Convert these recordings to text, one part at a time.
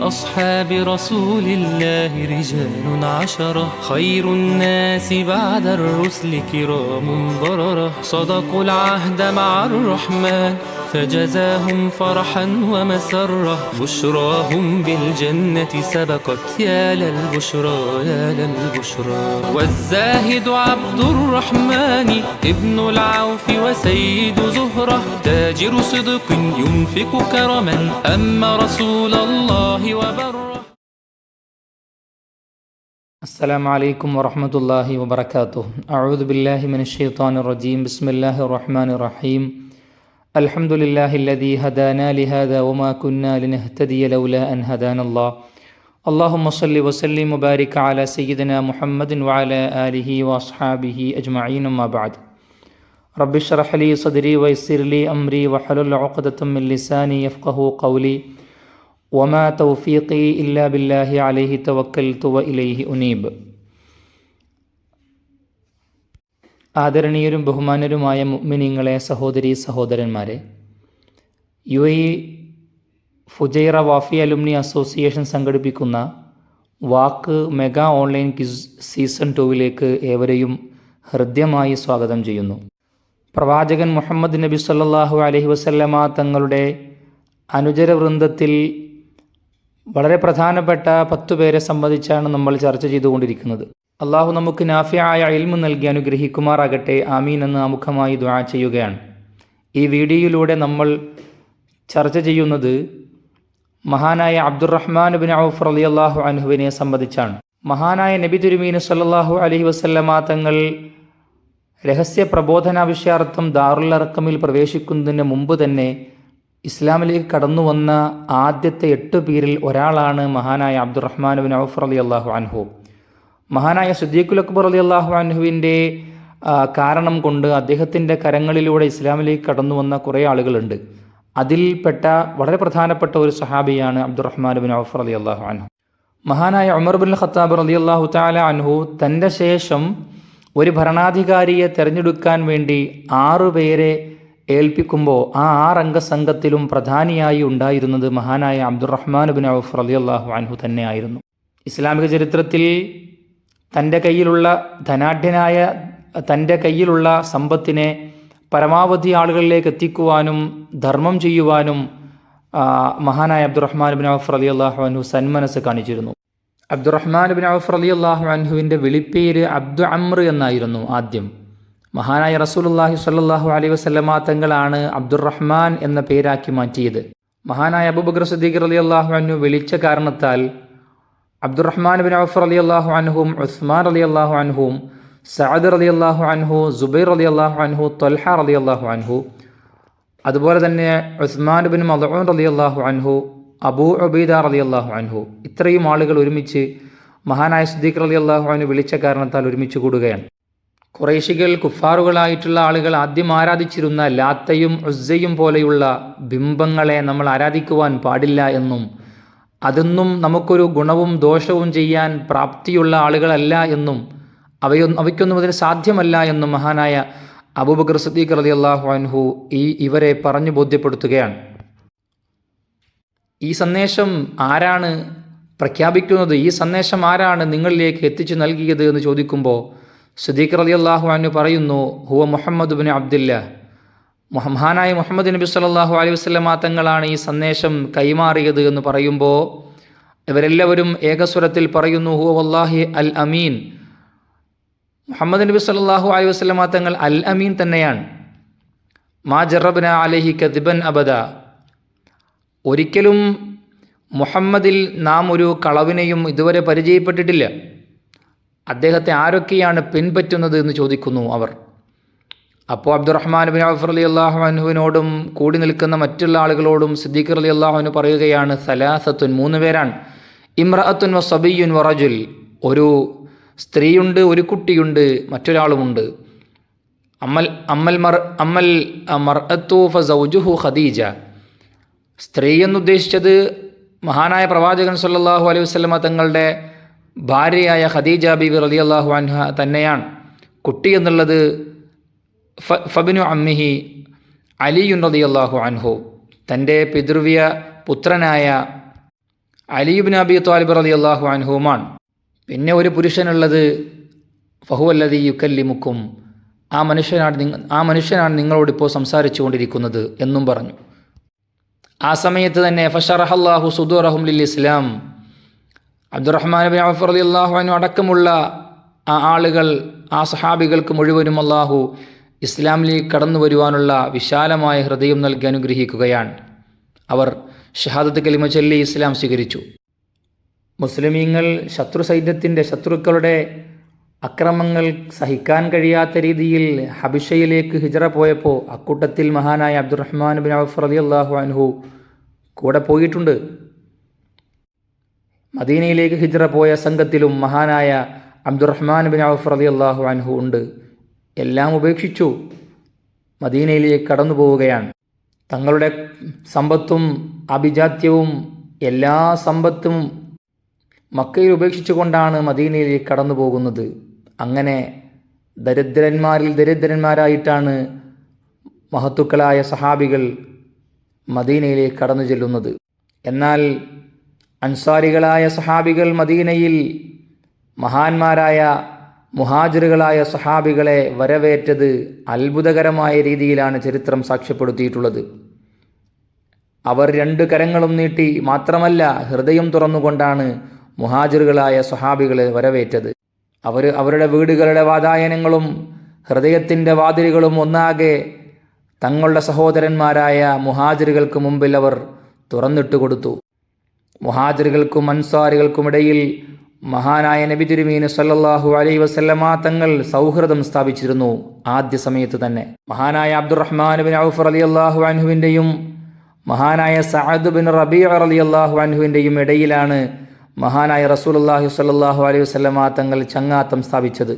من أصحاب رسول الله رجال عشرة. خير الناس بعد الرسل كرام بررة. صدقوا العهد مع الرحمن فجزاهم فرحا ومسرة. بشراهم بالجنة سبقت يا للبشرى يا للبشرى. والزاهد عبد الرحمن ابن العوف وسيد زهرة. تاجر صدق ينفق كرما أما رسول الله وبره السلام عليكم ورحمة الله وبركاته. أعوذ بالله من الشيطان الرجيم. بسم الله الرحمن الرحيم. الحمد لله الذي هدانا لهذا وما كنا لنهتدي لولا أن هدانا الله. اللهم صل وسلم وبارك على سيدنا محمد وعلى آله وأصحابه أجمعين ما بعد. رب اشرح لي صدري ويسر لي أمري وحلل عقدة من لساني يفقه قولي. وما توفيقي ഇല്ലാ ബില്ലാഹി അലൈഹി توكلت وإليه ഇലൈഹി ഉനീബ്. ആദരണീയരും ബഹുമാനരുമായ മുഗ്മിനിങ്ങളെ സഹോദരി സഹോദരന്മാരെ U A Fujairah Wafy alumni association സംഘടിപ്പിക്കുന്ന വാക്ക് മെഗാ ഓൺലൈൻ ക്വിസ് സീസൺ ടുവിലേക്ക് ഏവരെയും ഹൃദ്യമായി സ്വാഗതം ചെയ്യുന്നു. പ്രവാചകൻ മുഹമ്മദ് നബി സല്ലാഹു അലഹി വസല്ലമ തങ്ങളുടെ അനുജരവൃന്ദത്തിൽ വളരെ പ്രധാനപ്പെട്ട പത്തു പേരെ സംബന്ധിച്ചാണ് നമ്മൾ ചർച്ച ചെയ്തുകൊണ്ടിരിക്കുന്നത്. അള്ളാഹു നമുക്ക് നാഫിയായ ഇൽമു നൽകി അനുഗ്രഹിക്കുമാറാകട്ടെ ആമീൻ എന്ന് ആമുഖമായി ദ്വാ ചെയ്യുകയാണ്. ഈ വീഡിയോയിലൂടെ നമ്മൾ ചർച്ച ചെയ്യുന്നത് മഹാനായ അബ്ദുറഹ്മാൻ ബിൻ ഔഫ് അലി അള്ളാഹു അൻഹുവിനെ സംബന്ധിച്ചാണ്. മഹാനായ നബി തുരുമീൻ സല്ലാഹു അലഹി വസല്ലമ തങ്ങൾ രഹസ്യ പ്രബോധനാവിഷ്യാർത്ഥം ദാറുൽ അറക്കമിൽ പ്രവേശിക്കുന്നതിന് മുമ്പ് തന്നെ ഇസ്ലാമിലേക്ക് കടന്നു വന്ന ആദ്യത്തെ എട്ട് പേരിൽ ഒരാളാണ് മഹാനായ അബ്ദുറഹ്മാൻ ബിൻ ഔഫ് അലി അള്ളാഹു അൻഹു. മഹാനായ സുദ്ദീഖുൽ അക്ബർ അലി അള്ളാഹു അൻഹുവിന്റെ കാരണം കൊണ്ട് അദ്ദേഹത്തിന്റെ കരങ്ങളിലൂടെ ഇസ്ലാമിലേക്ക് കടന്നു വന്ന കുറേ ആളുകളുണ്ട്. അതിൽപ്പെട്ട വളരെ പ്രധാനപ്പെട്ട ഒരു സഹാബിയാണ് അബ്ദുറഹ്മാൻ ബിൻ ഔഫ് അലി അള്ളാഹു അൻഹു. മഹാനായ ഉമർ ബിൻ ഖത്താബ് അലി അള്ളാഹു താല അൻഹു തന്റെ ശേഷം ഒരു ഭരണാധികാരിയെ തിരഞ്ഞെടുക്കാൻ വേണ്ടി ആറു പേരെ ഏൽപ്പിക്കുമ്പോൾ ആ ആറംഗ സംഘത്തിലും പ്രധാനിയായി ഉണ്ടായിരുന്നത് മഹാനായ അബ്ദുറഹ്മാൻ ബിൻ ഔഫ് അള്ളാഹു അൻഹു തന്നെയായിരുന്നു. ഇസ്ലാമിക ചരിത്രത്തിൽ തന്റെ കയ്യിലുള്ള ധനാഢ്യനായ തന്റെ കയ്യിലുള്ള സമ്പത്തിനെ പരമാവധി ആളുകളിലേക്ക് എത്തിക്കുവാനും ധർമ്മം ചെയ്യുവാനും മഹാനായ അബ്ദുറഹ്മാൻ ബിൻ ഔഫ് അലി അള്ളാഹു അൻഹു സന്മനസ് കാണിച്ചിരുന്നു. അബ്ദുറഹ്മാൻ ബിൻ ഔഫ് അലി അള്ളാഹു അൻഹുവിന്റെ വിളിപ്പേര് അബ്ദു അമ്ര എന്നായിരുന്നു ആദ്യം. മഹാനായ റസൂലുല്ലാഹി സ്വല്ലല്ലാഹു അലൈഹി വസ്ലമാ തങ്ങളാണ് അബ്ദുറഹ്മാൻ എന്ന പേരാക്കി മാറ്റിയത്. മഹാനായ അബൂബക്കർ സദ്ദീഖ് അലി അള്ളാഹു അനു വിളിച്ച കാരണത്താൽ അബ്ദുറഹ്മാൻ ബിൻ ഔഫർ അലി അള്ളാഹു അൻഹും ഉസ്മാൻ അലി അള്ളാഹു അൻഹും സഅദ് അലി അള്ളാഹു അൻഹു ജുബൈർ അലി അള്ളാഹു അൻഹു തൊൽഹ അലി അള്ളാഹു അൻഹു അതുപോലെ തന്നെ ഉസ്മാൻ ബിൻ മദൂൻ അലി അള്ളാഹു അൻഹു അബൂ ഉബൈദ അലി അള്ളാഹു അൻഹു ഇത്രയും ആളുകൾ ഒരുമിച്ച് മഹാനായ സുദ്ദീഖ് അലി അള്ളാഹു അനു വിളിച്ച കാരണത്താൽ ഒരുമിച്ച് കൂടുകയാണ്. കുറേശികൾ കുഫാറുകളായിട്ടുള്ള ആളുകൾ ആദ്യം ആരാധിച്ചിരുന്ന ലാത്തയും ഉസ്സയും പോലെയുള്ള ബിംബങ്ങളെ നമ്മൾ ആരാധിക്കുവാൻ പാടില്ല എന്നും അതൊന്നും നമുക്കൊരു ഗുണവും ദോഷവും ചെയ്യാൻ പ്രാപ്തിയുള്ള ആളുകളല്ല എന്നും അവയൊന്നും അവയ്ക്കൊന്നും അതിന് സാധ്യമല്ല എന്നും മഹാനായ അബൂബക്കർ സദ്ദീഖ് റതി അള്ളാഹു അൻഹു ഈ ഇവരെ പറഞ്ഞു ബോധ്യപ്പെടുത്തുകയാണ്. ഈ സന്ദേശം ആരാണ് പ്രഖ്യാപിക്കുന്നത്? ഈ സന്ദേശം ആരാണ് നിങ്ങളിലേക്ക് എത്തിച്ചു നൽകിയത് എന്ന് ചോദിക്കുമ്പോൾ സദീഖ് റലി അള്ളാഹു അനു പറയുന്നു ഹുവ മുഹമ്മദ് ബിൻ അബ്ദുല്ല. മഹാനായ മുഹമ്മദ് നബി സല്ലാഹു അലൈഹി വസ്ലമ തങ്ങളാണ് ഈ സന്ദേശം കൈമാറിയത് എന്ന് പറയുമ്പോൾ ഇവരെല്ലാവരും ഏകസ്വരത്തിൽ പറയുന്നു ഹുവ വല്ലാഹി അൽ അമീൻ. മുഹമ്മദ് നബി സല്ലാഹു അലൈഹി വസ്ലമ തങ്ങൾ അൽ അമീൻ തന്നെയാണ്. മാ ജറബന അലഹി കദിബൻ അബദ. ഒരിക്കലും മുഹമ്മദിൽ നാം ഒരു കളവിനെയും ഇതുവരെ പരിചയപ്പെട്ടിട്ടില്ല. അദ്ദേഹത്തെ ആരൊക്കെയാണ് പിൻപറ്റുന്നത് എന്ന് ചോദിക്കുന്നു അവർ. അപ്പോൾ അബ്ദുറഹ്മാൻ ബിൻ അഫർ അലി അള്ളാഹു അൻഹുവിനോടും കൂടി നിൽക്കുന്ന മറ്റുള്ള ആളുകളോടും സിദ്ദീഖർ അലി അള്ളാഹുവിന് പറയുകയാണ് സലാസത്തുൻ മൂന്ന് പേരാണ്. ഇമ്രഅത്തുൻ വ സബിയുൻ വറജുൽ ഒരു സ്ത്രീയുണ്ട് ഒരു കുട്ടിയുണ്ട് മറ്റൊരാളുമുണ്ട്. അമ്മൽ അമ്മൽ മർ അമ്മൽ മർഅത്തു ഫ സൗജുഹു ഖദീജ. സ്ത്രീ എന്നുദ്ദേശിച്ചത് മഹാനായ പ്രവാചകൻ സല്ലാഹു അലൈഹി വസ്ലമ തങ്ങളുടെ ഭാര്യയായ ഖദീജ ബിബി റളിയല്ലാഹു അൻഹ തന്നെയാണ്. കുട്ടി എന്നുള്ളത് ഫബിനു അമ്മിഹി അലിയുൻ റളിയല്ലാഹു അൻഹു. തന്റെ പിതൃവ്യ പുത്രനായ അലിയുബിൻ അബി താലിബ് അള്ളാഹു അൻഹുമാണ് പിന്നെ ഒരു പുരുഷനുള്ളത് ഫഹുവല്ലതി യുക്കല്ലിമുക്കും. ആ മനുഷ്യനാണ് നിങ്ങ ആ മനുഷ്യനാണ് നിങ്ങളോടിപ്പോൾ സംസാരിച്ചു കൊണ്ടിരിക്കുന്നത് എന്നും പറഞ്ഞു. ആ സമയത്ത് തന്നെ ഫഷറഹല്ലാഹു സുദൂറഹും ലിൽ ഇസ്ലാം അബ്ദുറഹ്മാൻ ബിൻ അഫർ അലി അള്ളാഹു അനു അടക്കമുള്ള ആ ആളുകൾ ആ സഹാബികൾക്ക് മുഴുവനും അള്ളാഹു ഇസ്ലാമിലേക്ക് കടന്നു വരുവാനുള്ള വിശാലമായ ഹൃദയം നൽകി അനുഗ്രഹിക്കുകയാണ്. അവർ ഷഹാദത്ത് കലിമ ചൊല്ലി ഇസ്ലാം സ്വീകരിച്ചു. മുസ്ലിമീങ്ങൾ ശത്രു സൈന്യത്തിന്റെ ശത്രുക്കളുടെ അക്രമങ്ങൾ സഹിക്കാൻ കഴിയാത്ത രീതിയിൽ ഹബിഷയിലേക്ക് ഹിജറ പോയപ്പോൾ അക്കൂട്ടത്തിൽ മഹാനായ അബ്ദുറഹ്മാൻ ബിൻ അഫർ അലി അള്ളാഹു അൻഹു കൂടെ പോയിട്ടുണ്ട്. മദീനയിലേക്ക് ഹിജ്റ പോയ സംഘത്തിലും മഹാനായ അബ്ദുറഹ്മാൻ ബിൻ ഔഫ് റലി അള്ളാഹു അൻഹു ഉണ്ട്. എല്ലാം ഉപേക്ഷിച്ചു മദീനയിലേക്ക് കടന്നു പോവുകയാണ്. തങ്ങളുടെ സമ്പത്തും അഭിജാത്യവും എല്ലാ സമ്പത്തും മക്കയിൽ ഉപേക്ഷിച്ചുകൊണ്ടാണ് മദീനയിലേക്ക് കടന്നു പോകുന്നത്. അങ്ങനെ ദരിദ്രന്മാരിൽ ദരിദ്രന്മാരായിട്ടാണ് മഹത്തുക്കളായ സഹാബികൾ മദീനയിലേക്ക് കടന്നു ചെല്ലുന്നത്. എന്നാൽ അൻസാരികളായ സഹാബികൾ മദീനയിൽ മഹാന്മാരായ മുഹാജിറുകളായ സഹാബികളെ വരവേറ്റത് അത്ഭുതകരമായ രീതിയിലാണ് ചരിത്രം സാക്ഷ്യപ്പെടുത്തിയിട്ടുള്ളത്. അവർ രണ്ട് കരങ്ങളും നീട്ടി മാത്രമല്ല ഹൃദയം തുറന്നുകൊണ്ടാണ് മുഹാജിറുകളായ സഹാബികളെ വരവേറ്റത്. അവർ അവരുടെ വീടുകളുടെ വാതായനങ്ങളും ഹൃദയത്തിന്റെ വാതിലുകളും ഒന്നാകെ തങ്ങളുടെ സഹോദരന്മാരായ മുഹാജിറുകൾക്ക് മുമ്പിൽ അവർ തുറന്നിട്ട് കൊടുത്തു. മുഹാജിറുകൾക്കും അൻസാരികൾക്കുമിടയിൽ മഹാനായ നബി തിരുമീന് സല്ലാഹു അലൈ വസല്ലമ തങ്ങൾ സൗഹൃദം സ്ഥാപിച്ചിരുന്നു ആദ്യ സമയത്ത് തന്നെ. മഹാനായ അബ്ദുറഹ്മാൻ ബിൻ ഔഫർ അലി അള്ളാഹു അൻഹുവിന്റെയും മഹാനായ സഅദ് ബിൻ റബീ അലി അള്ളാഹു അൻഹുവിന്റെയും ഇടയിലാണ് മഹാനായ റസൂൽ അള്ളാഹു സല്ലാഹു അലൈഹി വസല്ലമ തങ്ങൾ ചങ്ങാത്തം സ്ഥാപിച്ചത്.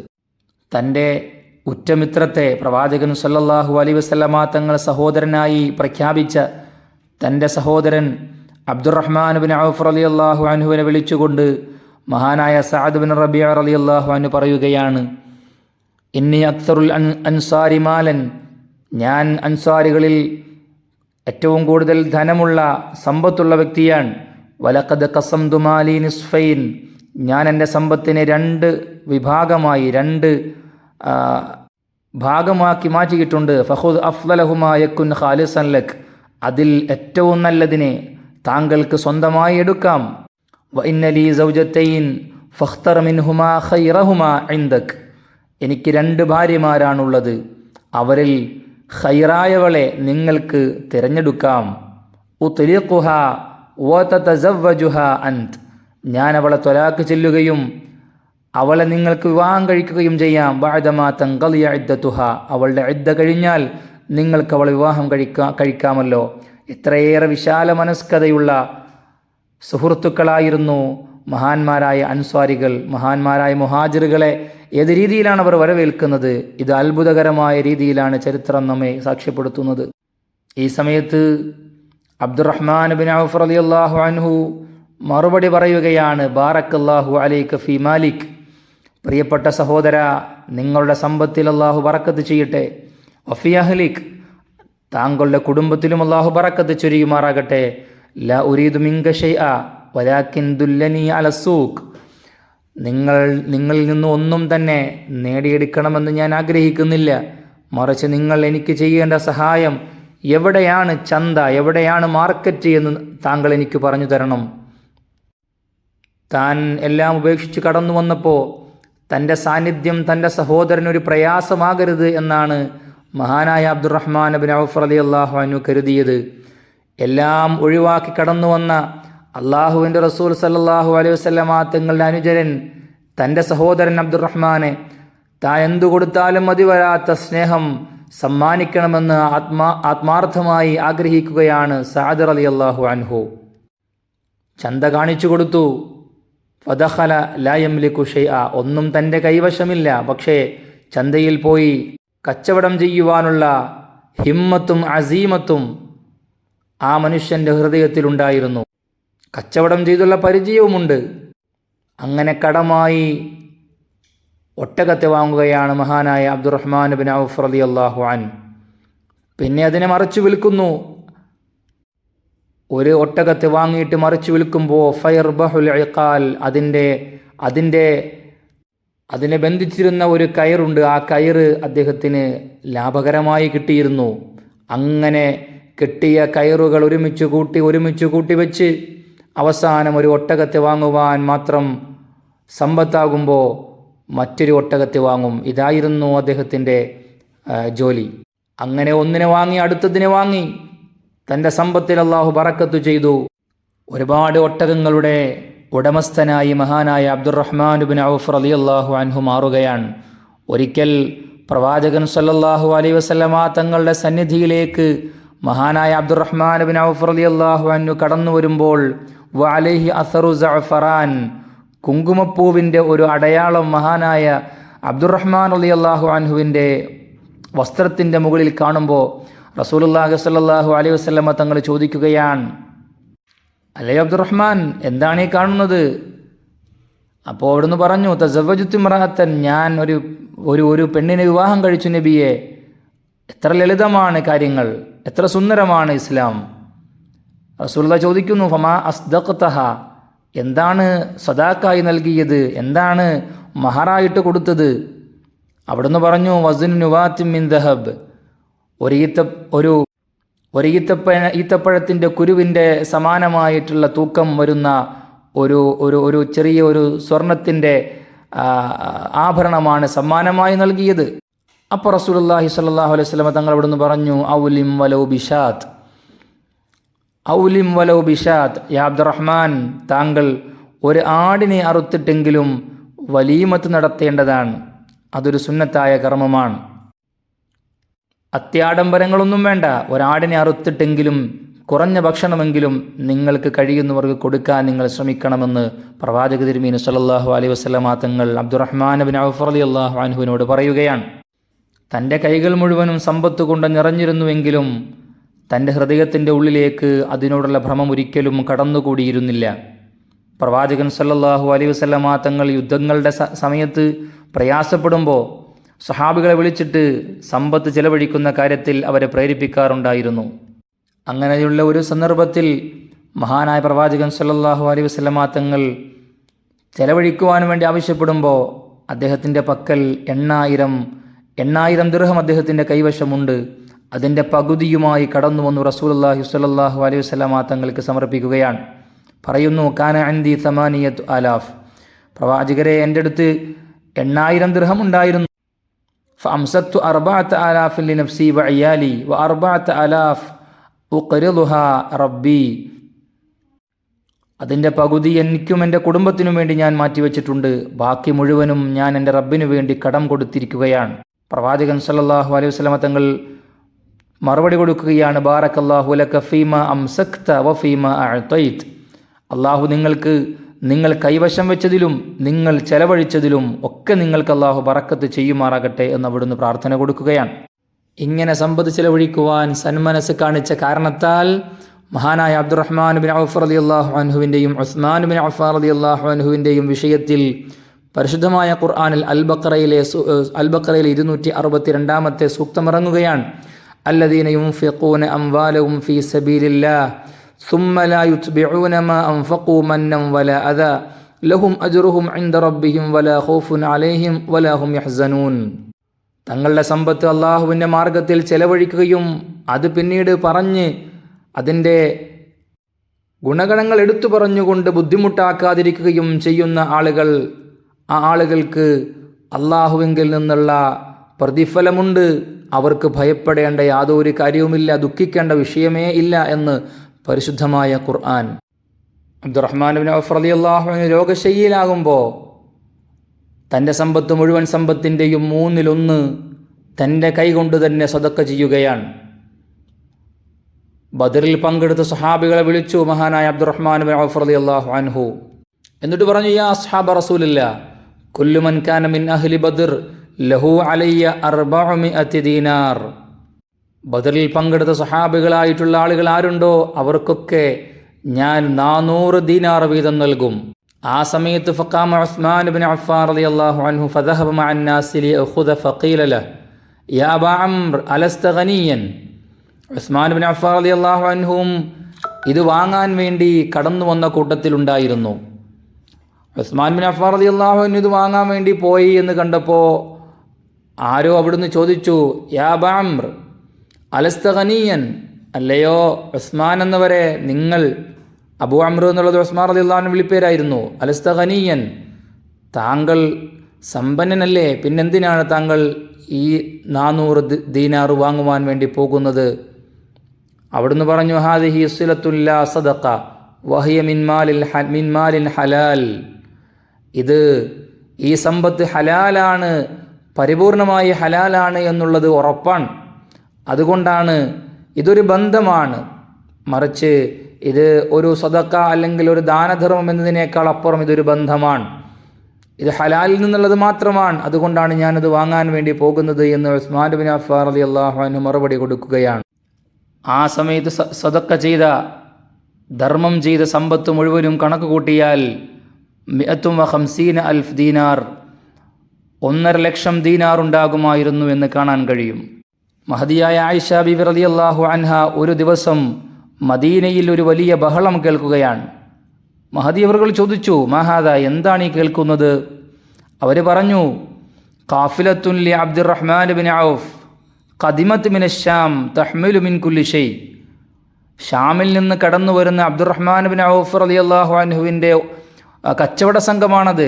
തന്റെ ഉറ്റമിത്രത്തെ പ്രവാചകൻ സല്ലാഹു അലൈഹി വസല്ലമ തങ്ങൾ സഹോദരനായി പ്രഖ്യാപിച്ച തന്റെ സഹോദരൻ അബ്ദുറഹ്മാൻ ബിൻ ഔഫ് അലി അള്ളാഹു അനുവിനെ വിളിച്ചുകൊണ്ട് മഹാനായ സഅദ് ബിൻ റബിയ അലി അള്ളാഹു അനു പറയുകയാണ് ഇന്നി അക്തറുൽ അൻ അൻസാരി മാലൻ ഞാൻ അൻസാരികളിൽ ഏറ്റവും കൂടുതൽ ധനമുള്ള സമ്പത്തുള്ള വ്യക്തിയാണ്. വലക്കത് കസം ദുമാലി നിസ്ഫൈൻ ഞാൻ എന്റെ സമ്പത്തിനെ രണ്ട് വിഭാഗമായി രണ്ട് ഭാഗമാക്കി മാറ്റിയിട്ടുണ്ട്. ഫഹുദ് അഫ്ലലഹുമായക്കുൻ ഖാലിസൻ ലക് അതിൽ ഏറ്റവും നല്ലതിനെ താങ്കൾക്ക് സ്വന്തമായി എടുക്കാം. വൈന്നലി സൗജത്തൈൻ ഫഖ്തർ മിൻഹുമാ ഖൈറഹുമാ ഇൻദക്. എനിക്ക് രണ്ട് ഭാര്യമാരാണുള്ളത്. അവരിൽ ഖൈറായവളെ നിങ്ങൾക്ക് തിരഞ്ഞെടുക്കാം. ഉത്ലിഖുഹ വതതസവ്വജുഹ അന്ത് ഞാൻ അവളെ തൊലാക്ക് ചെല്ലുകയും അവളെ നിങ്ങൾക്ക് വിവാഹം കഴിക്കുകയും ചെയ്യാം. ബാദമാ തങ്കലിയ ഇദ്ദത്തുഹ. അവളുടെ ഇദ്ദ കഴിഞ്ഞാൽ നിങ്ങൾക്ക് അവളെ വിവാഹം കഴിക്കാ കഴിക്കാമല്ലോ. എത്രയേറെ വിശാല മനസ്കതയുള്ള സുഹൃത്തുക്കളായിരുന്നു മഹാന്മാരായ അൻസ്വാരികൾ മഹാന്മാരായ മുഹാജിറുകളെ ഏത് രീതിയിലാണ് അവർ വരവേൽക്കുന്നത്? ഇത് അത്ഭുതകരമായ രീതിയിലാണ് ചരിത്രം നമ്മെ സാക്ഷ്യപ്പെടുത്തുന്നത്. ഈ സമയത്ത് അബ്ദുറഹ്മാൻ ബിൻ ഔഫ് അലി അള്ളാഹു അൻഹു മറുപടി പറയുകയാണ് ബാറക് അള്ളാഹു അലൈക്ക് ഫി മാലിക്. പ്രിയപ്പെട്ട സഹോദര നിങ്ങളുടെ സമ്പത്തിൽ അള്ളാഹു ബറക്കത്ത് ചെയ്യട്ടെ. വഫി അഹ്ലിക്. താങ്കളുടെ കുടുംബത്തിലും അള്ളാഹു ബറക്കത്ത് ചൊരിയുമാറാകട്ടെ. ല ഉരീദു മിങ്ക ആ വലാക്കിൻ ദുല്ലനി അലസൂഖ് നിങ്ങൾ നിങ്ങളിൽ നിന്ന് ഒന്നും തന്നെ നേടിയെടുക്കണമെന്ന് ഞാൻ ആഗ്രഹിക്കുന്നില്ല. മറിച്ച് നിങ്ങൾ എനിക്ക് ചെയ്യേണ്ട സഹായം എവിടെയാണ് ചന്ത എവിടെയാണ് മാർക്കറ്റ് എന്ന് താങ്കൾ എനിക്ക് പറഞ്ഞു തരണം. താൻ എല്ലാം ഉപേക്ഷിച്ച് കടന്നു വന്നപ്പോൾ തന്റെ സാന്നിധ്യം തന്റെ സഹോദരനൊരു പ്രയാസമാകരുത് എന്നാണ് മഹാനായ അബ്ദുറഹ്മാൻ അബിൻ ഔഫ് അലി അള്ളാഹു അനു കരുതിയത് എല്ലാം ഒഴിവാക്കി കടന്നു വന്ന അള്ളാഹുവിന്റെ റസൂൽ സല്ലാഹു അലൈഹി വസ്ലമാ തങ്ങളുടെ അനുചരൻ തന്റെ സഹോദരൻ അബ്ദുറഹ്മാനെ താൻ എന്തു കൊടുത്താലും മതി വരാത്ത സ്നേഹം സമ്മാനിക്കണമെന്ന് ആത്മാ ആത്മാർത്ഥമായി ആഗ്രഹിക്കുകയാണ് സാദർ അലി അള്ളാഹു അൻഹു. ചന്ത കാണിച്ചു കൊടുത്തു. ഫദഹല ലായം ലിഖുഷ ഒന്നും തന്റെ കൈവശമില്ല പക്ഷേ ചന്തയിൽ പോയി കച്ചവടം ചെയ്യുവാനുള്ള ഹിമ്മത്തും അസീമത്തും ആ മനുഷ്യന്റെ ഹൃദയത്തിലുണ്ടായിരുന്നു. കച്ചവടം ചെയ്തുള്ള പരിചയവുമുണ്ട്. അങ്ങനെ കടമായി ഒട്ടകത്തെ വാങ്ങുകയാണ് മഹാനായ അബ്ദുറഹ്മാൻ ബിൻ ഔഫ് അലി അള്ളാഹു അൻ പിന്നെ അതിനെ മറിച്ചു വിൽക്കുന്നു. ഒരു ഒട്ടകത്തെ വാങ്ങിയിട്ട് മറിച്ചു വിൽക്കുമ്പോൾ ഫയർ ബഹുൽ അതിന്റെ അതിന്റെ അതിനെ ബന്ധിച്ചിരുന്ന ഒരു കയറുണ്ട്. ആ കയറ് അദ്ദേഹത്തിന് ലാഭകരമായി കിട്ടിയിരുന്നു. അങ്ങനെ കിട്ടിയ കയറുകൾ ഒരുമിച്ച് കൂട്ടി ഒരുമിച്ച് കൂട്ടി വെച്ച് അവസാനം ഒരു ഒട്ടകത്തെ വാങ്ങുവാൻ മാത്രം സമ്പത്താകുമ്പോൾ മറ്റൊരു ഒട്ടകത്തെ വാങ്ങും. ഇതായിരുന്നു അദ്ദേഹത്തിന്റെ ജോലി. അങ്ങനെ ഒന്നിനെ വാങ്ങി അടുത്തതിനെ വാങ്ങി. തന്റെ സമ്പത്തിൽ അള്ളാഹു ബറക്കത്ത് ചെയ്തു. ഒരുപാട് ഒട്ടകങ്ങളുടെ ഉടമസ്ഥനായി മഹാനായ അബ്ദുറഹ്മാൻ ബിൻ ഔഫ് അലി അള്ളാഹു അൻഹു മാറുകയാണ്. ഒരിക്കൽ പ്രവാചകൻ സല്ലല്ലാഹു അലൈ വസല്ലമ തങ്ങളുടെ സന്നിധിയിലേക്ക് മഹാനായ അബ്ദുറഹ്മാൻ ബിൻ ഔഫ് അലി അള്ളാഹു അൻഹു കടന്നു വരുമ്പോൾ വലൈഹി അസറു ജഫറാൻ കുങ്കുമപ്പൂവിന്റെ ഒരു അടയാളം മഹാനായ അബ്ദുറഹ്മാൻ അലി അള്ളാഹു അൻഹുവിന്റെ വസ്ത്രത്തിന്റെ മുകളിൽ കാണുമ്പോൾ റസൂലുല്ലാഹി സ്വല്ലല്ലാഹു അലൈഹി വസല്ലമ തങ്ങൾ ചോദിക്കുകയാണ് അല്ലേ അബ്ദുറഹ്മാൻ? എന്താണ് ഈ കാണുന്നത്? അപ്പോൾ അവിടുന്ന് പറഞ്ഞു തസവജുത്തിമ്രഹത്തൻ ഞാൻ ഒരു ഒരു ഒരു പെണ്ണിനെ വിവാഹം കഴിച്ചു നബിയെ. എത്ര ലളിതമാണ് കാര്യങ്ങൾ എത്ര സുന്ദരമാണ് ഇസ്ലാം. റസൂല്ല ചോദിക്കുന്നു ഫമാ അസ്ദഖ്തഹ. എന്താണ് സദാക്കായി നൽകിയത്? എന്താണ് മഹറായിട്ട് കൊടുത്തത്? അവിടുന്ന് പറഞ്ഞു വസിൻ നുവാത്തിൻ ദഹബ്. ഒരു ഈത്ത ഒരു ഒരു ഈത്തപ്പ ഈത്തപ്പഴത്തിന്റെ കുരുവിന്റെ സമാനമായിട്ടുള്ള തൂക്കം വരുന്ന ഒരു ഒരു ഒരു ചെറിയ ഒരു സ്വർണത്തിന്റെ ആഭരണമാണ് സമ്മാനമായി നൽകിയത്. അപ്പോൾ റസൂലുള്ളാഹി സ്വല്ലല്ലാഹു അലൈഹി സ്വലമ തങ്ങൾ അവിടുന്ന് പറഞ്ഞു ഔലിം വലൌ ബിഷാത്ത്. ഔലിം വലൌ ബിഷാത്ത്. യാ അബ്ദുറഹ്മാൻ താങ്കൾ ഒരു ആടിനെ അറുത്തിട്ടെങ്കിലും വലീമത്ത് നടത്തേണ്ടതാണ്. അതൊരു സുന്നത്തായ കർമ്മമാണ്. അത്യാഡംബരങ്ങളൊന്നും വേണ്ട. ഒരാടിനെ അറുത്തിട്ടെങ്കിലും കുറഞ്ഞ ഭക്ഷണമെങ്കിലും നിങ്ങൾക്ക് കഴിയുന്നവർക്ക് കൊടുക്കാൻ നിങ്ങൾ ശ്രമിക്കണമെന്ന് പ്രവാചക തിരുമീൻ സല്ലല്ലാഹു അലൈ വസല്ലമ തങ്ങൾ അബ്ദുറഹ്മാൻ ബിൻ അലി അള്ളാഹു അൻഹുവിനോട് പറയുകയാണ്. തന്റെ കൈകൾ മുഴുവനും സമ്പത്ത് കൊണ്ട് നിറഞ്ഞിരുന്നുവെങ്കിലും തന്റെ ഹൃദയത്തിന്റെ ഉള്ളിലേക്ക് അതിനോടുള്ള ഭ്രമം ഒരിക്കലും കടന്നുകൂടിയിരുന്നില്ല. പ്രവാചകൻ സല്ലല്ലാഹു അലൈഹി വസല്ലമ തങ്ങൾ യുദ്ധങ്ങളുടെ സമയത്ത് പ്രയാസപ്പെടുമ്പോൾ സഹാബികളെ വിളിച്ചിട്ട് സമ്പത്ത് ചെലവഴിക്കുന്ന കാര്യത്തിൽ അവരെ പ്രേരിപ്പിക്കാറുണ്ടായിരുന്നു. അങ്ങനെയുള്ള ഒരു സന്ദർഭത്തിൽ മഹാനായ പ്രവാചകൻ സല്ലാഹു അലൈ വസല്ലമ തങ്ങൾ ചെലവഴിക്കുവാൻ വേണ്ടി ആവശ്യപ്പെടുമ്പോൾ അദ്ദേഹത്തിന്റെ പക്കൽ എണ്ണായിരം എണ്ണായിരം ദൃഹം അദ്ദേഹത്തിന്റെ കൈവശമുണ്ട്. അതിന്റെ പകുതിയുമായി കടന്നു വന്നു റസൂലുള്ളാഹി സ്വല്ലല്ലാഹു അലൈഹി വസല്ലമ തങ്ങൾക്ക് സമർപ്പിക്കുകയാണ്. പറയുന്നു കാന അൻദി സമാനിയത് ആലാഫ്. പ്രവാചകരെ എന്റെ അടുത്ത് എണ്ണായിരം ദൃഹം ഉണ്ടായിരുന്നു. فأمسكت أربعة آلاف لنفسي وعيالي وأربعة آلاف أقرضها ربي അതിൻ്റെ പകുതി എനിക്കും എൻ്റെ കുടുംബത്തിനും വേണ്ടി ഞാൻ മാറ്റിവെച്ചിട്ടുണ്ട് ബാക്കി മുഴുവനും ഞാൻ എൻ്റെ റബ്ബിനു വേണ്ടി കടം കൊടുത്തിരിക്കുകയാണ് പ്രവാചകൻ സല്ലല്ലാഹു അലൈഹി വസല്ലമ തങ്ങൾ മറുപടി കൊടുക്കുകയാണ് ബാറക്കല്ലാഹു ലക ഫീമ അംസക്ത വഫീമ അഅതൈത് അള്ളാഹു നിങ്ങൾക്ക് നിങ്ങൾ കൈവശം വെച്ചതിലും നിങ്ങൾ ചെലവഴിച്ചതിലും ഒക്കെ നിങ്ങൾക്ക് അള്ളാഹു പറക്കത്ത് ചെയ്യുമാറാകട്ടെ എന്ന് അവിടുന്ന് പ്രാർത്ഥന കൊടുക്കുകയാണ്. ഇങ്ങനെ സമ്പത്ത് ചെലവഴിക്കുവാൻ സന്മനസ് കാണിച്ച കാരണത്താൽ മഹാനായ അബ്ദുറഹ്മാൻ ബിൻ ഔഫ് അലി അള്ളാഹു അൻഹുവിന്റെയും ഉസ്മാൻ ബിൻ അഫാർ അലി അള്ളാഹു അൻഹുവിന്റെയും വിഷയത്തിൽ പരിശുദ്ധമായ ഖുർആാനിൽ അൽബക്കറയിലെ അൽബക്കറയിലെ ഇരുന്നൂറ്റി അറുപത്തി രണ്ടാമത്തെ സൂക്തമിറങ്ങുകയാണ്. അല്ലദീനയും ഫിഖൂന അംവാലവും ഫി സബീലില്ലാ ثم لا يتبعون ما أنفقوا منا ولا أذى لهم أجرهم عند ربهم ولا خوف عليهم ولا هم يحزنون തങ്ങളുടെ സമ്പത്ത് അള്ളാഹുവിൻ്റെ മാർഗത്തിൽ ചെലവഴിക്കുകയും അത് പിന്നീട് പറഞ്ഞ് അതിൻ്റെ ഗുണഗണങ്ങൾ എടുത്തു പറഞ്ഞുകൊണ്ട് ബുദ്ധിമുട്ടാക്കാതിരിക്കുകയും ചെയ്യുന്ന ആളുകൾ ആ ആളുകൾക്ക് അള്ളാഹുവിങ്കിൽ നിന്നുള്ള പ്രതിഫലമുണ്ട് അവർക്ക് ഭയപ്പെടേണ്ട യാതൊരു കാര്യവുമില്ല ദുഃഖിക്കേണ്ട വിഷയമേ ഇല്ല എന്ന് പരിശുദ്ധമായ ഖുർആൻ. അബ്ദുറഹ്മാൻ ബിൻ ഔഫ് അലി അള്ളാഹുവിന് രോഗശയ്യയിലാകുമ്പോൾ തന്റെ സമ്പത്ത് മുഴുവൻ സമ്പത്തിന്റെയും മൂന്നിലൊന്ന് തന്റെ കൈകൊണ്ട് തന്നെ സ്വതക്ക ചെയ്യുകയാണ്. ബദറിൽ പങ്കെടുത്ത സഹാബികളെ വിളിച്ചു മഹാനായ അബ്ദുറഹ്മാൻ ബിൻ ഔഫ് അലി അള്ളാഹു അൻഹു. എന്നിട്ട് പറഞ്ഞു യാ അസ്ഹാബ റസൂലില്ല കുല്ലുമൻ കാന മിൻ അഹ്ലി ബദർ ലഹു അലയ്യ അർബാമി ദീനാർ. ബദറിൽ പങ്കെടുത്ത സഹാബികളായിട്ടുള്ള ആളുകൾ ആരുണ്ടോ? അവർക്കൊക്കെ ഞാൻ നാനൂറ് ദീനാർ വീതം നൽകും. ആ സമയത്ത് ഫക്കാമ ഇത് വാങ്ങാൻ വേണ്ടി കടന്നു വന്ന കൂട്ടത്തിലുണ്ടായിരുന്നു ഉസ്മാൻ ബിൻ അഫ്ഫാർ അലി അള്ളാഹു ഇത് വാങ്ങാൻ വേണ്ടി പോയി എന്ന് കണ്ടപ്പോൾ ആരോ അവിടുന്ന് ചോദിച്ചു യാ അബാ അലസ്തഖനീയൻ അല്ലയോ ഉസ്മാൻ എന്നവരെ നിങ്ങൾ അബു അമ്രു എന്നുള്ളത് ഉസ്മാൻ അള്ളഹാൻ വിളിപ്പേരായിരുന്നു. അലസ്തഖനീയൻ താങ്കൾ സമ്പന്നനല്ലേ? പിന്നെന്തിനാണ് താങ്കൾ ഈ നാനൂറ് ദീനാർ വാങ്ങുവാൻ വേണ്ടി പോകുന്നത്? അവിടുന്ന് പറഞ്ഞു ഹാദിഹി സുലത്തുല്ല സദക്ക വഹിയ മിൻമാലിൽ മിൻമാലിൻ ഹലാൽ. ഇത് ഈ സമ്പത്ത് ഹലാലാണ് പരിപൂർണമായി ഹലാലാണ് എന്നുള്ളത് ഉറപ്പാണ്. അതുകൊണ്ടാണ് ഇതൊരു ബന്ധമാണ്. മറിച്ച് ഇത് ഒരു സദക്ക അല്ലെങ്കിൽ ഒരു ദാനധർമ്മം എന്നതിനേക്കാൾ അപ്പുറം ഇതൊരു ബന്ധമാണ്. ഇത് ഹലാലിൽ നിന്നുള്ളത് മാത്രമാണ്. അതുകൊണ്ടാണ് ഞാനത് വാങ്ങാൻ വേണ്ടി പോകുന്നത് എന്ന് ഉസ്മാൻ ബിൻ അഫാർ അലി അള്ളാഹുവിന് മറുപടി കൊടുക്കുകയാണ്. ആ സമയത്ത് സദക്ക ചെയ്ത ധർമ്മം ചെയ്ത സമ്പത്ത് മുഴുവനും കണക്ക് കൂട്ടിയാൽ മിഅത്തും ഹംസീന അൽഫ് ദീനാർ ഒന്നര ലക്ഷം ദീനാർ ഉണ്ടാകുമായിരുന്നു എന്ന് കാണാൻ കഴിയും. മഹദിയായ ആയിഷ ബിബി അള്ളാഹു അൻഹ ഒരു ദിവസം മദീനയിൽ ഒരു വലിയ ബഹളം കേൾക്കുകയാണ്. മഹദി അവറുകൾ ചോദിച്ചു മഹാദ എന്താണ് ഈ കേൾക്കുന്നത്? അവർ പറഞ്ഞു കാഫിലത്തുൻ ലി അബ്ദുറഹ്മാൻ ബിൻ ഔഫ് കദിമത്ത് മിൻ ഷാം തഹ്മിലു മിൻ കുല്ലി ഷെയ് ഷാമിൽ നിന്ന് കടന്നു വരുന്ന അബ്ദുറഹ്മാൻ ബിൻ ഔഫ് അലി അള്ളാഹു അൻഹുവിന്റെ കച്ചവട സംഘമാണത്.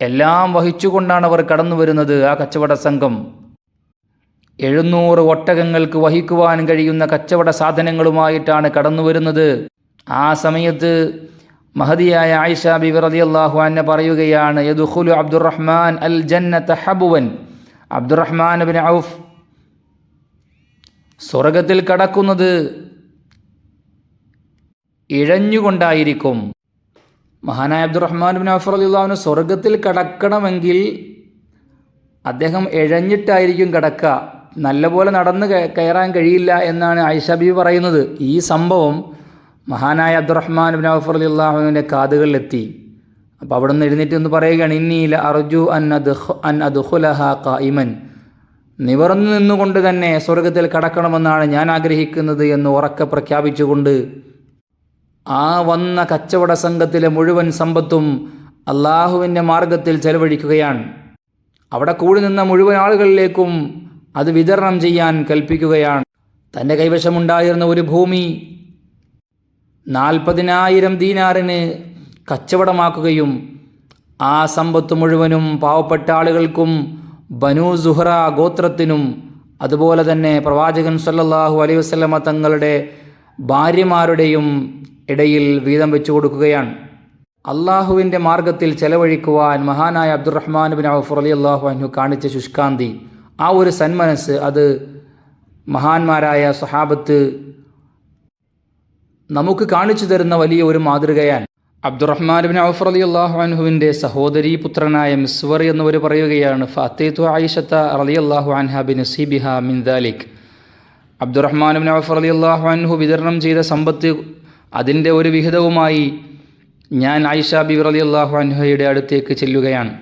എല്ലാം വഹിച്ചുകൊണ്ടാണ് അവർ കടന്നു വരുന്നത് ആ കച്ചവട സംഘം. എഴുന്നൂറ് ഒട്ടകങ്ങൾക്ക് വഹിക്കുവാൻ കഴിയുന്ന കച്ചവട സാധനങ്ങളുമായിട്ടാണ് കടന്നു വരുന്നത്. ആ സമയത്ത് മഹതിയായ ആയിഷ ബിബി റളിയല്ലാഹു അൻഹ പറയുകയാണ് യദുഖുലു അബ്ദുറഹ്മാൻ അൽ ജന്നത ഹബുവൻ. അബ്ദുറഹ്മാൻ ബിൻ ഔഫ് സ്വർഗത്തിൽ കടക്കുന്നത് ഇഴഞ്ഞുകൊണ്ടായിരിക്കും. മഹാനായ അബ്ദുറഹ്മാൻ ബിൻ ഔഫ് അൻഹു സ്വർഗത്തിൽ കടക്കണമെങ്കിൽ അദ്ദേഹം ഇഴഞ്ഞിട്ടായിരിക്കും കിടക്കുക. നല്ലപോലെ നടന്ന് കയറാൻ കഴിയില്ല എന്നാണ് ആയിഷ ബി പറയുന്നത്. ഈ സംഭവം മഹാനായ അബ്ദുറഹ്മാൻ ബിൻ ഔഫ് അള്ളാഹുവിന്റെ കാതുകളിലെത്തി. അപ്പോൾ അവിടെ നിന്ന് എഴുന്നേറ്റ് ഒന്ന് പറയുകയാണ് ഇന്നീല അർജു അൻ അദ്ഹു അൻ അദ്ഖുലഹ ഖായിമൻ നിവർന്നു നിന്നുകൊണ്ട് തന്നെ സ്വർഗത്തിൽ കടക്കണമെന്നാണ് ഞാൻ ആഗ്രഹിക്കുന്നത് എന്ന് ഉറക്കെ പ്രഖ്യാപിച്ചുകൊണ്ട് ആ വന്ന കച്ചവട സംഘത്തിലെ മുഴുവൻ സമ്പത്തും അള്ളാഹുവിന്റെ മാർഗത്തിൽ ചെലവഴിക്കുകയാണ്. അവിടെ കൂടി നിന്ന മുഴുവൻ ആളുകളിലേക്കും അത് വിതരണം ചെയ്യാൻ കൽപ്പിക്കുകയാണ്. തന്റെ കൈവശമുണ്ടായിരുന്ന ഒരു ഭൂമി നാൽപ്പതിനായിരം ദീനാറിന് കച്ചവടമാക്കുകയും ആ സമ്പത്ത് മുഴുവനും പാവപ്പെട്ട ആളുകൾക്കും ബനു സുഹ്റ ഗോത്രത്തിനും അതുപോലെ തന്നെ പ്രവാചകൻ സല്ലല്ലാഹു അലൈഹി വസല്ലമ തങ്ങളുടെ ഭാര്യമാരുടെയും ഇടയിൽ വീതം വെച്ചു കൊടുക്കുകയാണ്. അള്ളാഹുവിന്റെ മാർഗത്തിൽ ചെലവഴിക്കുവാൻ മഹാനായ അബ്ദുറഹ്മാൻ ബിൻ ഔഫ് അലി അള്ളാഹു അനു കാണിച്ച ശുഷ്കാന്തി ആ ഒരു സന്മനസ് അത് മഹാന്മാരായ സഹാബത്ത് നമുക്ക് കാണിച്ചു തരുന്ന വലിയ ഒരു മാതൃകയാണ്. അബ്ദുറഹ്മാൻ ബിൻ ഔഫ് അലി അള്ളാഹു സഹോദരി പുത്രനായ മിസ്വർ എന്നിവർ പറയുകയാണ് ഫത്തേത്തു ആയിഷത്ത അലി അള്ളാഹു അൻഹ ബിൻ സിബിഹ മിൻ ദാലിക്. അബ്ദുറഹ്മാൻ ബിൻ ഔഫ് അലി അള്ളാഹു അൻഹു വിതരണം ചെയ്ത സമ്പത്ത് അതിന്റെ ഒരു വിഹിതവുമായി ഞാൻ ആയിഷ ബിബി അലി അള്ളാഹു അൻഹയുടെ അടുത്തേക്ക് ചെല്ലുകയാണ്.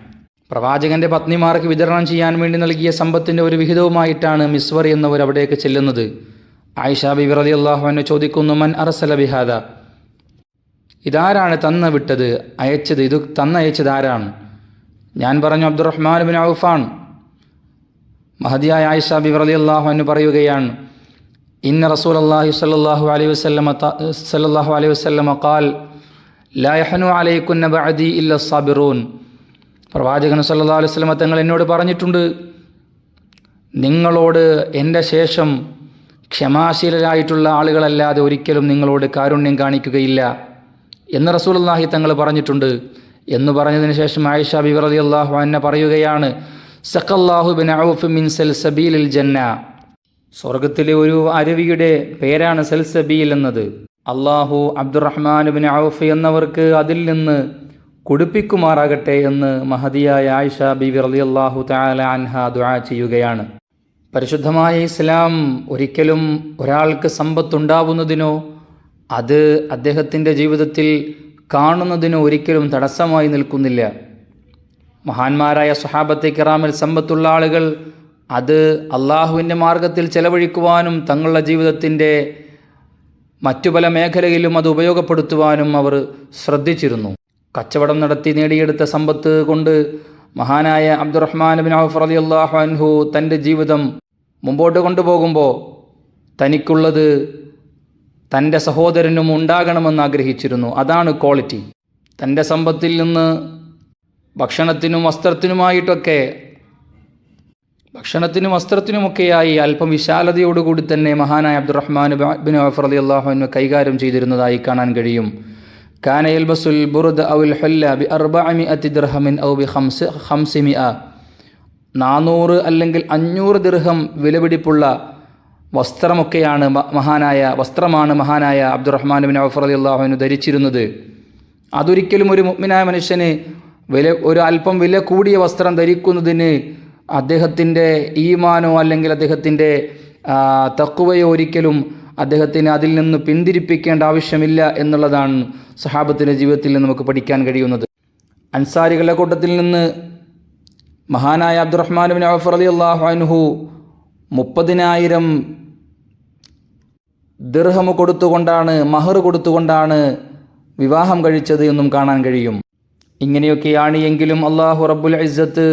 പ്രവാചകന്റെ പത്നിമാർക്ക് വിതരണം ചെയ്യാൻ വേണ്ടി നൽകിയ സമ്പത്തിന്റെ ഒരു വിഹിതവുമായിട്ടാണ് മിസ്വർ എന്നവർ അവിടേക്ക് ചെല്ലുന്നത്. ആയിഷ ബിബി അലി അള്ളാഹുവിനെ ചോദിക്കുന്നു മൻ അറസല ബിഹാദ? ഇതാരാണ് തന്ന വിട്ടത്? അയച്ചത് ഇത് തന്നയച്ചത് ആരാണ്? ഞാൻ പറഞ്ഞു അബ്ദുറഹ്മാൻ ബിൻ ഔഫാൻ. മഹദിയായ ആയിഷ ബിബി അലി അള്ളാഹു പറയുകയാണ് ഇന്ന റസൂൽ അള്ളാഹി സല്ലാഹു അലൈഹി വസ്ലമ സല്ലാഹു അലൈഹി വസ്ലമ കാൽ ലാ യഹനു അലൈക്കുന്ന ബഅദി ഇല്ല സാബിറൂൻ പ്രവാചകൻ സല്ലല്ലാഹു അലൈഹി വസല്ലമ തങ്ങൾ എന്നോട് പറഞ്ഞിട്ടുണ്ട് നിങ്ങളോട് എന്റെ ശേഷം ക്ഷമാശീലരായിട്ടുള്ള ആളുകളല്ലാതെ ഒരിക്കലും നിങ്ങളോട് കാരുണ്യം കാണിക്കുകയില്ല എന്ന് റസൂലുള്ളാഹി തങ്ങൾ പറഞ്ഞിട്ടുണ്ട്. എന്ന് പറഞ്ഞതിന് ശേഷം ആയിഷ ബിവറതി അള്ളാഹു അൻഹ പറയുകയാണ് സഖല്ലാഹു ബിൻ ഔഫ് മിൻ സൽ സബീലിൽ ജന്ന. സ്വർഗത്തിലെ ഒരു അരുവിയുടെ പേരാണ് സൽസബീൽ എന്നത്. അള്ളാഹു അബ്ദുറഹ്മാൻ ബിൻ ഔഫ് എന്നവർക്ക് അതിൽ നിന്ന് കുടിപ്പിക്കുമാറാകട്ടെ എന്ന് മഹതിയായ ആയിഷ ബിബി റളിയല്ലാഹു താല അൻഹ ദുആ ചെയ്യുകയാണ്. പരിശുദ്ധമായ ഇസ്ലാം ഒരിക്കലും ഒരാൾക്ക് സമ്പത്തുണ്ടാവുന്നതിനോ അത് അദ്ദേഹത്തിന്റെ ജീവിതത്തിൽ കാണുന്നതിനോ ഒരിക്കലും തടസ്സമായി നിൽക്കുന്നില്ല. മഹാന്മാരായ സുഹാബത്തെ കിറാമിൽ സമ്പത്തുള്ള ആളുകൾ അത് അള്ളാഹുവിന്റെ മാർഗത്തിൽ ചെലവഴിക്കുവാനും തങ്ങളുടെ ജീവിതത്തിന്റെ മറ്റു പല മേഖലയിലും അത് ഉപയോഗപ്പെടുത്തുവാനും അവർ ശ്രദ്ധിച്ചിരുന്നു. കച്ചവടം നടത്തി നേടിയെടുത്ത സമ്പത്ത് കൊണ്ട് മഹാനായ അബ്ദുറഹ്മാൻ ബിൻ ഔഫ് അലി അള്ളാഹു അൻഹു തന്റെ ജീവിതം മുമ്പോട്ട് കൊണ്ടുപോകുമ്പോൾ തനിക്കുള്ളത് തന്റെ സഹോദരനും ഉണ്ടാകണമെന്ന് ആഗ്രഹിച്ചിരുന്നു. അതാണ് ക്വാളിറ്റി. തന്റെ സമ്പത്തിൽ നിന്ന് ഭക്ഷണത്തിനും വസ്ത്രത്തിനുമായിട്ടൊക്കെ ഭക്ഷണത്തിനും വസ്ത്രത്തിനുമൊക്കെയായി അല്പം വിശാലതയോടുകൂടി തന്നെ മഹാനായ അബ്ദുറഹ്മാൻ ബിൻ ഔഫ് അലി അള്ളാഹു കൈകാര്യം ചെയ്തിരുന്നതായി കാണാൻ കഴിയും. കാന യൽബസുൽ ബുറുദ് ഔൽ ഹുല്ല ബി അർബഅമി അത്തി ദിർഹമിൻ ഔ ബി ഹംസ് ഹംസിമിഅ നാനൂറ് അല്ലെങ്കിൽ അഞ്ഞൂറ് ദിർഹം വിലപിടിപ്പുള്ള വസ്ത്രമൊക്കെയാണ് മഹാനായ വസ്ത്രമാണ് മഹാനായ അബ്ദുറഹ്മാൻ ബിൻ ഔഫ് അലി അള്ളാഹുവിന് ധരിച്ചിരുന്നത്. അതൊരിക്കലും ഒരു മുഗ്മിനായ മനുഷ്യന് വില ഒരു അല്പം വില കൂടിയ വസ്ത്രം ധരിക്കുന്നതിന് അദ്ദേഹത്തിന്റെ ഈമാനോ അല്ലെങ്കിൽ അദ്ദേഹത്തിന്റെ തക്കുവയോ ഒരിക്കലും അദ്ദേഹത്തിന് അതിൽ നിന്ന് പിന്തിരിപ്പിക്കേണ്ട ആവശ്യമില്ല എന്നുള്ളതാണ് സഹാബത്തിന്റെ ജീവിതത്തിൽ നിന്ന് നമുക്ക് പഠിക്കാൻ കഴിയുന്നത്. അൻസാരികളുടെ കൂട്ടത്തിൽ നിന്ന് മഹാനായ അബ്ദുറഹ്മാൻ ബിൻ ഔഫ് അലി അള്ളാഹു മുപ്പതിനായിരം ദിർഹം കൊടുത്തുകൊണ്ടാണ് മഹർ കൊടുത്തുകൊണ്ടാണ് വിവാഹം കഴിച്ചത് എന്നും കാണാൻ കഴിയും. ഇങ്ങനെയൊക്കെയാണ് എങ്കിലും അള്ളാഹു റബ്ബുൽ ഇസ്സത്ത്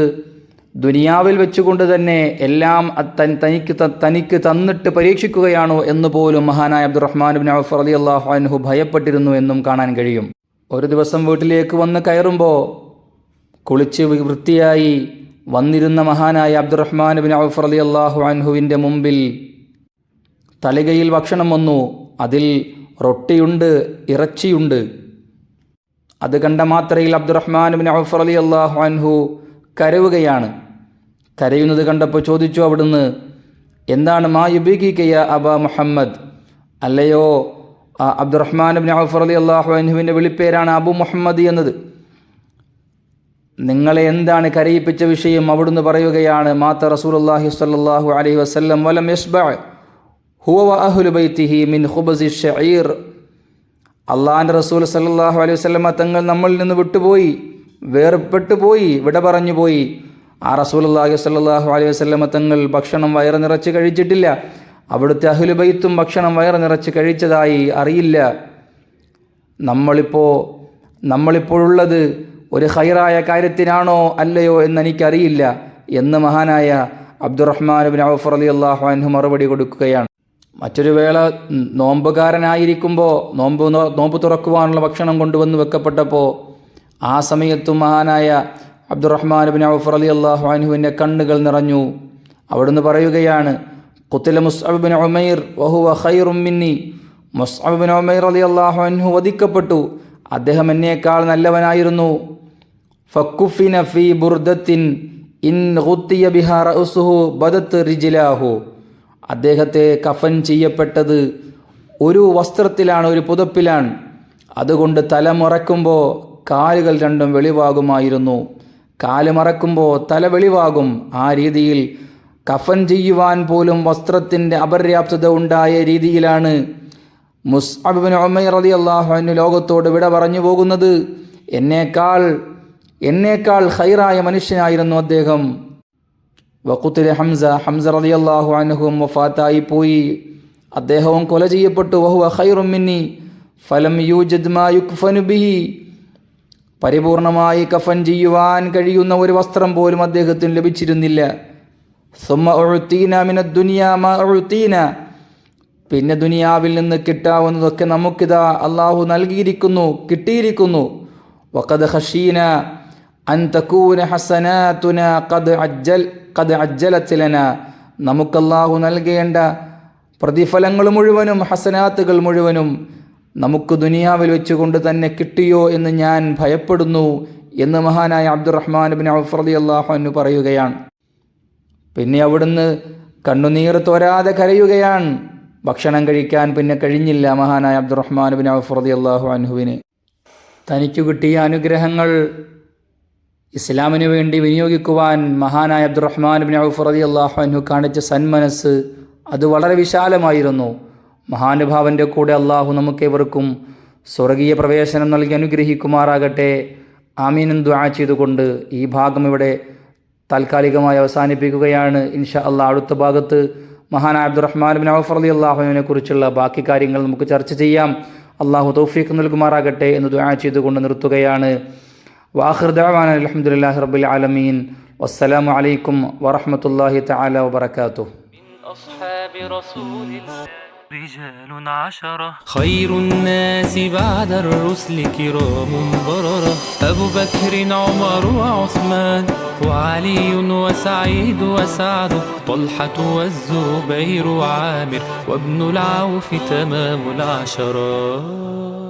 ദുനിയാവിൽ വെച്ചുകൊണ്ട് തന്നെ എല്ലാം തനിക്ക് തനിക്ക് തന്നിട്ട് പരീക്ഷിക്കുകയാണോ എന്ന് പോലും മഹാനായ അബ്ദുറഹ്മാൻ ബിൻ ഔഫ് അലി അള്ളാഹു അൻഹു ഭയപ്പെട്ടിരുന്നു എന്നും കാണാൻ കഴിയും. ഒരു ദിവസം വീട്ടിലേക്ക് വന്ന് കയറുമ്പോൾ കുളിച്ച് വൃത്തിയായി വന്നിരുന്ന മഹാനായ അബ്ദുറഹ്മാൻ ബിൻ ഔഫ് അലി അള്ളാഹു അൻഹുവിന്റെ മുമ്പിൽ തലികയിൽ ഭക്ഷണം വന്നു. അതിൽ റൊട്ടിയുണ്ട് ഇറച്ചിയുണ്ട്. അത് കണ്ട മാത്രയിൽ അബ്ദുറഹ്മാൻ ബിൻ ഔഫ് അലി അള്ളാഹു അൻഹു കരവുകയാണ് കരയുന്നത് കണ്ടപ്പോൾ ചോദിച്ചു അവിടുന്ന് എന്താണ് മാ യുബിക്കിയ അബ മുഹമ്മദ്? അല്ലയോ അബ്ദുറഹ്മാൻ ബിൻ ഔഫ് അലി അള്ളാഹു അൻഹുവിന്റെ വിളിപ്പേരാണ് അബു മുഹമ്മദ് എന്നത്. നിങ്ങളെ എന്താണ് കരയിപ്പിച്ച വിഷയം അവിടുന്ന് പറയുകയാണ്? മാത്ത റസൂലുള്ളാഹി സ്വല്ലല്ലാഹു അലൈഹി വസല്ലം വലം യസ്ബഅ ഹുവ വ അഹ്ലു ബൈത്തിഹി മിൻ ഖുബസി ഷഈർ റസൂൽ സല്ലല്ലാഹു അലൈഹി വസല്ലമ തങ്ങൾ നമ്മളിൽ നിന്ന് വിട്ടുപോയി വേർപെട്ടു പോയി വിട പറഞ്ഞു പോയി ആ റസൂലുള്ളാഹി സ്വല്ലല്ലാഹു അലൈഹി വസ്ലമ തങ്ങൾ ഭക്ഷണം വയറ് നിറച്ച് കഴിച്ചിട്ടില്ല. അവിടുത്തെ അഹ്ലു ബൈത്തും ഭക്ഷണം വയറ് നിറച്ച് കഴിച്ചതായി അറിയില്ല. നമ്മളിപ്പോൾ നമ്മളിപ്പോഴുള്ളത് ഒരു ഹൈറായ കാര്യത്തിനാണോ അല്ലയോ എന്ന് എനിക്കറിയില്ല എന്ന് മഹാനായ അബ്ദുറഹ്മാൻ ബിൻ ഔഫർ അലി അള്ളാഹു അൻഹു മറുപടി കൊടുക്കുകയാണ്. മറ്റൊരു വേള നോമ്പുകാരനായിരിക്കുമ്പോൾ നോമ്പ് നോമ്പ് തുറക്കുവാനുള്ള ഭക്ഷണം കൊണ്ടുവന്ന് വെക്കപ്പെട്ടപ്പോൾ ആ സമയത്തും മഹാനായ അബ്ദുറഹ്മാൻ ബിൻ ഔഫ് അലി അള്ളാഹു അനുവിന്റെ കണ്ണുകൾ നിറഞ്ഞു. അവിടുന്ന് പറയുകയാണ് കുത്തില മുസ്അബിൻ ഒമൈർ വഹുവ ഖൈറും മിന്നി. മുസ്അബ് അലി അള്ളാഹു അൻഹു വധിക്കപ്പെട്ടു. അദ്ദേഹം എന്നേക്കാൾ നല്ലവനായിരുന്നു. ഫക്കുഫിന ഫി ബുർദത്തിൻ ഇൻ ഗുത്തിയ ബിഹാർ ഉസുഹു ബദത്ത് റിജിലാഹു. അദ്ദേഹത്തെ കഫൻ ചെയ്യപ്പെട്ടത് ഒരു വസ്ത്രത്തിലാണ് ഒരു പുതപ്പിലാണ്. അതുകൊണ്ട് തല മറക്കുമ്പോൾ കാലുകൾ രണ്ടും വെളിവാകുമായിരുന്നു. കാൽ മറക്കുമ്പോൾ തല വെളിവാകും. ആ രീതിയിൽ കഫൻ ചെയ്യുവാൻ പോലും വസ്ത്രത്തിന്റെ അപര്യാപ്തത ഉണ്ടായ രീതിയിലാണ് മുസ്അബിൻ ഉമൈർ റളി അള്ളാഹു ലോകത്തോട് വിട പറഞ്ഞു പോകുന്നത്. എന്നേക്കാൾ എന്നേക്കാൾ ഹൈറായ മനുഷ്യനായിരുന്നു അദ്ദേഹം. വക്കുത്തിലെ ഹംസ ഹംസ റതി അള്ളാഹു അനുഹും വഫാത്തായി പോയി. അദ്ദേഹവും കൊല ചെയ്യപ്പെട്ടു. വഹുവ ഖൈറും മിന്നി. ഫലം യൂജദ് മാ യുക്ഫനു ബിഹി. പരിപൂർണമായി കഫൻ ചെയ്യുവാൻ കഴിയുന്ന ഒരു വസ്ത്രം പോലും അദ്ദേഹത്തിന് ലഭിച്ചിരുന്നില്ല. സുമ ഒഴുത്തീന മിന പിന്നെ ദുനിയാവിൽ നിന്ന് കിട്ടാവുന്നതൊക്കെ നമുക്കിതാ അള്ളാഹു നൽകിയിരിക്കുന്നു കിട്ടിയിരിക്കുന്നു. വഖദ് ഹഷീന അൻ തകൂന ഹസനാതുന ഖദ് അജ്ജൽ ഖദ് അജ്ജലത്തിലന നമുക്കല്ലാഹു നൽകേണ്ട പ്രതിഫലങ്ങൾ മുഴുവനും ഹസനാത്തുകൾ മുഴുവനും നമുക്ക് ദുനിയാവിൽ വെച്ചുകൊണ്ട് തന്നെ കിട്ടിയോ എന്ന് ഞാൻ ഭയപ്പെടുന്നു എന്ന് മഹാനായ അബ്ദുറഹ്മാൻ ബിൻ അഫ്രദി അള്ളാഹു പറയുകയാണ്. പിന്നെ അവിടുന്ന് കണ്ണുനീർ തോരാതെ കരയുകയാണ്. ഭക്ഷണം കഴിക്കാൻ പിന്നെ കഴിഞ്ഞില്ല മഹാനായ അബ്ദുറഹ്മാൻ ബിൻ അഫ്രദി അള്ളാഹു അനുഹുവിന് തനിക്ക് കിട്ടിയ അനുഗ്രഹങ്ങൾ ഇസ്ലാമിന് വേണ്ടി വിനിയോഗിക്കുവാൻ മഹാനായ അബ്ദുറഹ്മാൻ ബിൻ അഫ്രദി അള്ളാഹു അൻഹു കാണിച്ച സന്മനസ് അത് വളരെ വിശാലമായിരുന്നു. മഹാനുഭാവന്റെ കൂടെ അള്ളാഹു നമുക്കേവർക്കും സ്വർഗീയ പ്രവേശനം നൽകി അനുഗ്രഹിക്കുമാറാകട്ടെ. ആമീനും ദ്വാ ചെയ്തുകൊണ്ട് ഈ ഭാഗം ഇവിടെ താൽക്കാലികമായി അവസാനിപ്പിക്കുകയാണ്. ഇൻഷാ അള്ളാഹ് അടുത്ത ഭാഗത്ത് മഹാൻ അബ്ദുറഹ്മാൻ ബിൻ ഔഫ് അലി അള്ളാഹുവിനെ കുറിച്ചുള്ള ബാക്കി കാര്യങ്ങൾ നമുക്ക് ചർച്ച ചെയ്യാം. അള്ളാഹു തൗഫീഖ് നൽകുമാറാകട്ടെ എന്ന് ദുആ ചെയ്തുകൊണ്ട് നിർത്തുകയാണ്. വാഹൃദാൻ അലഹമുല്ലാ റബ്ബിൽ ആലമീൻ. വസ്സലാമു അലൈക്കും വറഹ്മത്തുള്ളാഹി തആല വബറകാതുഹു. رجال عشرة. خير الناس بعد الرسل كرام بررة أبو بكر عمر وعثمان وعلي وسعيد وسعد. طلحة والزبير وعامر وابن العوف تمام العشرة.